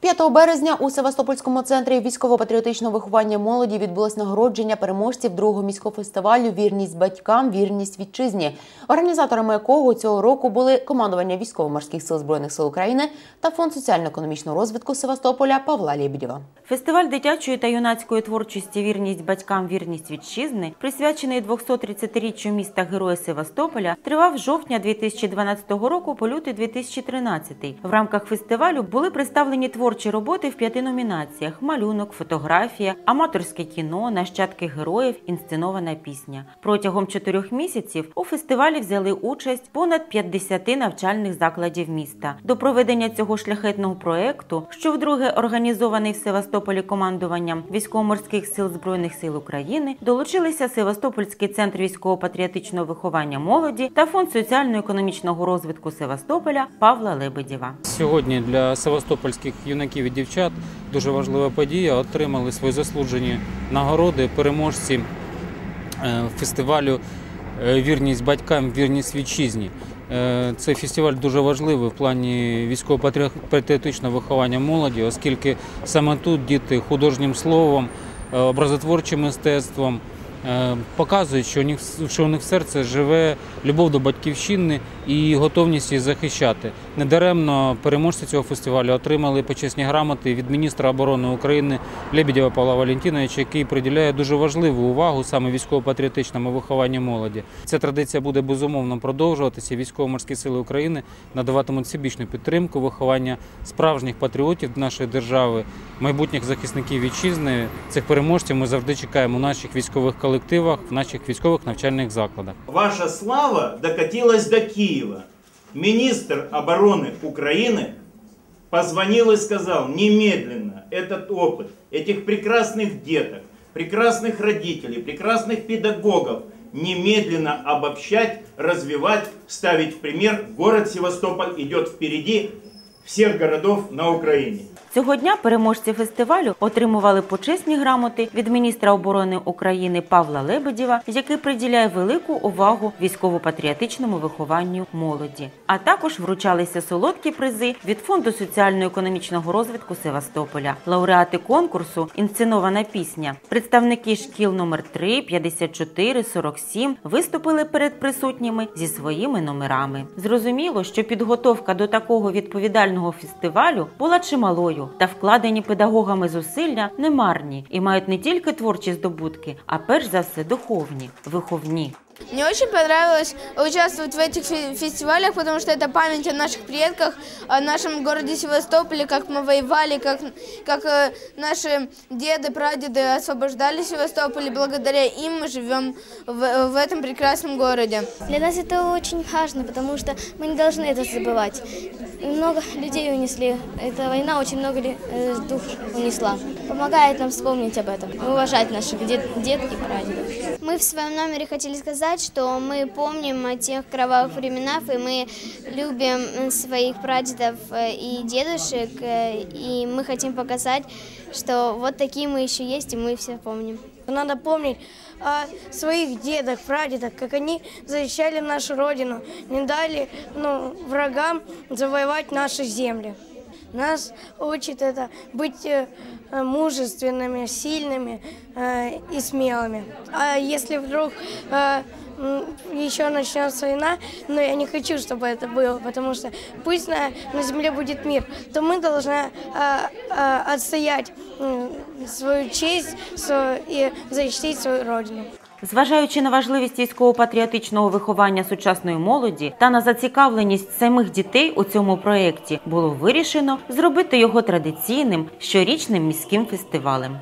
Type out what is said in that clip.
5 березня у Севастопольському центрі військово-патріотичного виховання молоді відбулось нагородження переможців другого міського фестивалю Вірність батькам, вірність вітчизні, організаторами якого цього року були командування військово-морських сил збройних сил України та фонд соціально-економічного розвитку Севастополя Павла Лєбідєва. Фестиваль дитячої та юнацької творчості Вірність батькам, вірність вітчизни, присвячений 230-річчю міста Героя Севастополя, тривав з жовтня 2012 року по лютий 2013. В рамках фестивалю були представлені творчі роботи в п'яти номінаціях: малюнок, фотографія, аматорське кіно, нащадки героїв, інсценована пісня. Протягом чотирьох місяців у фестивалі взяли участь понад 50 навчальних закладів міста. До проведення цього шляхетного проекту, що вдруге організований в Севастополі командуванням військово-морських сил збройних сил України, долучилися Севастопольський центр військово-патріотичного виховання молоді та фонд соціально-економічного розвитку Севастополя Павла Лебедєва. Сьогодні для севастопольських юнаків і дівчат дуже важлива подія. Отримали свої заслужені нагороди переможці е, фестивалю е, Вірність батькам, вірність вітчизні. Е, Цей фестиваль дуже важливий в плані військово-патріотичного виховання молоді, оскільки саме тут діти художнім словом, образотворчим мистецтвом показують, що у них в серці живе любов до батьківщини і готовність її захищати. Недаремно переможці цього фестивалю отримали почесні грамоти від міністра оборони України Лебедєва Павла Валентиновича, який приділяє дуже важливу увагу саме військово-патріотичному вихованню молоді. Ця традиція буде безумовно продовжуватися. Військово-морські сили України надаватимуть всебічну підтримку виховання справжніх патріотів нашої держави, майбутніх захисників вітчизни. Цих переможців ми завжди чекаємо у наших військових колективах, в наших військових навчальних закладах. Ваша слава докатилась до Киева. Министр обороны Украины позвонил и сказал немедленно этот опыт этих прекрасных деток, прекрасных родителей, прекрасных педагогов немедленно обобщать, развивать, ставить в пример. Город Севастополь идет впереди всех городов на Украине. Цього дня переможці фестивалю отримували почесні грамоти від міністра оборони України Павла Лебедєва, який приділяє велику увагу військово-патріотичному вихованню молоді. А також вручалися солодкі призи від фонду соціально-економічного розвитку Севастополя, лауреати конкурсу Інсценована пісня. Представники шкіл номер 3, 54, 47 виступили перед присутніми зі своїми номерами. Зрозуміло, що підготовка до такого відповідального фестивалю була чималою та вкладені педагогами зусилля немарні і мають не тільки творчі здобутки, а перш за все духовні, виховні. Мне очень понравилось участвовать в этих фе- фестивалях, потому что это память о наших предках, о нашем городе Севастополе, как мы воевали, как, как э, наши деды, прадеды освобождали Севастополь, и благодаря им мы живем в, в этом прекрасном городе. Для нас это очень важно, потому что мы не должны это забывать. Много людей унесли. Эта война очень много э, душ унесла. Помогает нам вспомнить об этом, уважать наших дед, дед и прадедов. Мы в своем номере хотели сказать, что мы помним о тех кровавых временах, и мы любим своих прадедов э, и дедушек, э, и мы хотим показать, что вот такие мы еще есть, и мы все помним. Надо помнить о своих дедах, прадедах, как они защищали нашу родину, не дали ну, врагам завоевать наши земли. Нас учит это быть э, э, мужественными, сильными э, и смелыми. А если вдруг э, м, еще начнется война, но я не хочу, чтобы это было, потому что пусть на, на земле будет мир, то мы должны э, э, отстоять м, свою честь сво- и защитить свою родину. Зважаючи на важливість військово-патріотичного виховання сучасної молоді та на зацікавленість самих дітей у цьому проєкті, було вирішено зробити його традиційним щорічним міським фестивалем.